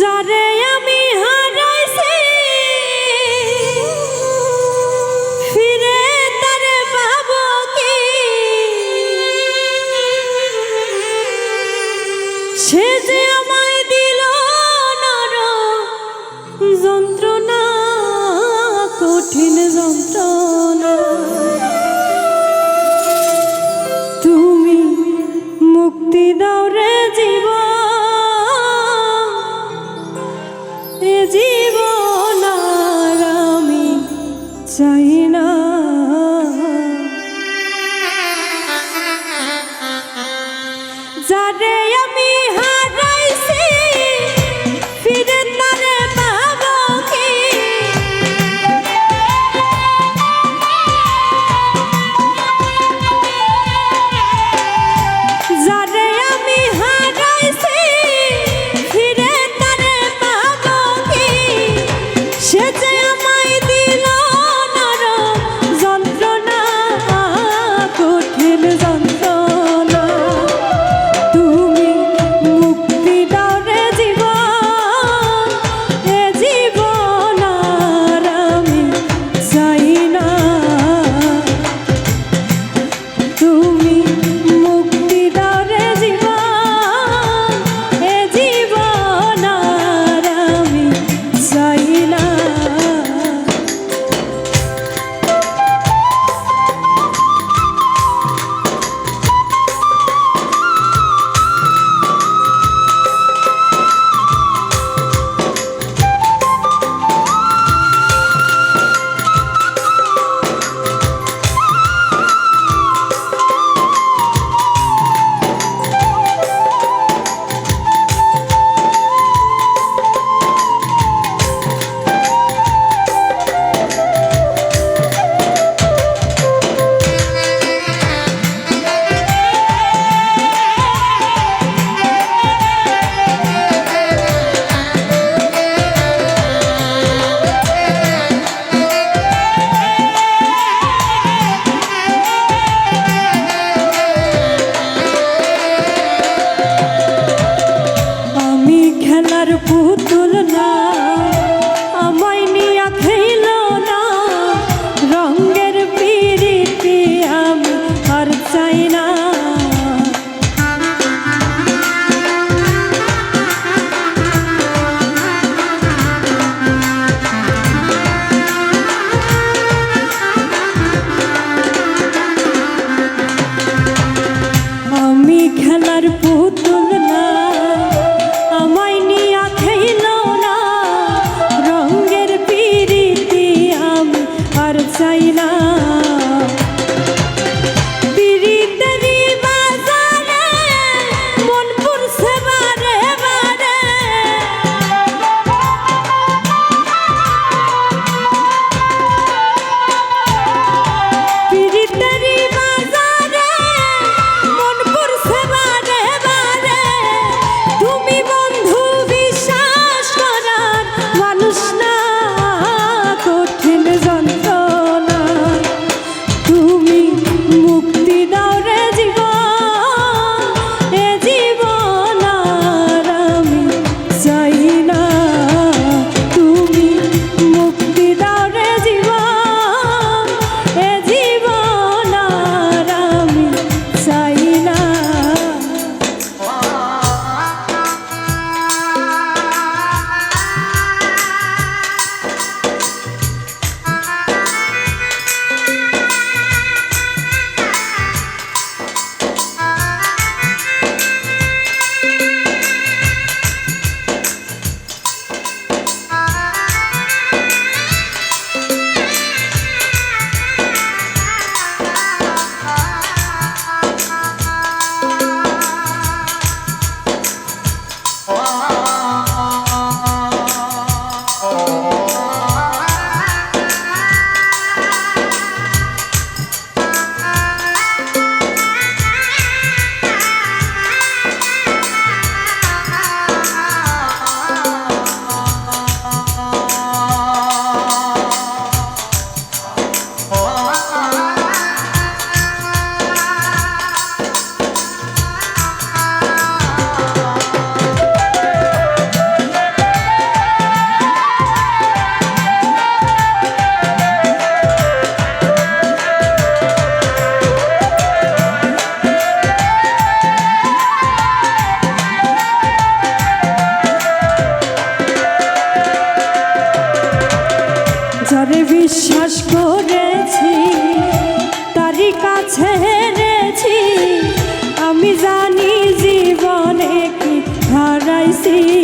যারে আমি হারাইছি, ফিরে তারে পাব কি? সে যে আমায় দিল নর যন্ত্রণা, কঠিন যন্ত্রণা। তুমি মুক্তি দাও চাই না। যারে আমি হা see.